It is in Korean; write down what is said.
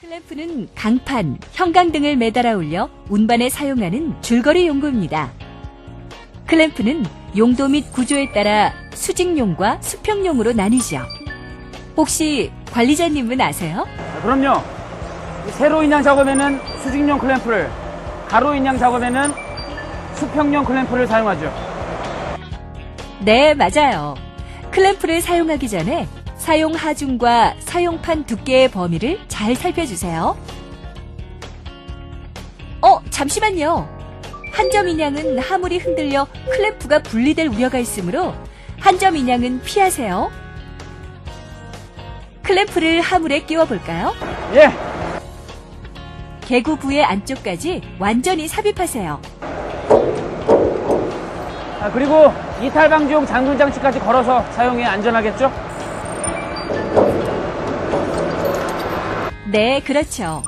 클램프는 강판, 형광 등을 매달아 올려 운반에 사용하는 줄거리 용구입니다. 클램프는 용도 및 구조에 따라 수직용과 수평용으로 나뉘죠. 혹시 관리자님은 아세요? 아, 그럼요. 이 세로 인양 작업에는 수직용 클램프를, 가로 인양 작업에는 수평용 클램프를 사용하죠. 네, 맞아요. 클램프를 사용하기 전에 사용 하중과 사용판 두께의 범위를 잘 살펴주세요. 어, 잠시만요. 한 점 인양은 하물이 흔들려 클램프가 분리될 우려가 있으므로 한 점 인양은 피하세요. 클램프를 하물에 끼워 볼까요? 예, 개구 부의 안쪽까지 완전히 삽입하세요. 아, 그리고 이탈 방지용 장돌 장치까지 걸어서 사용해 안전하겠죠? 네, 그렇죠.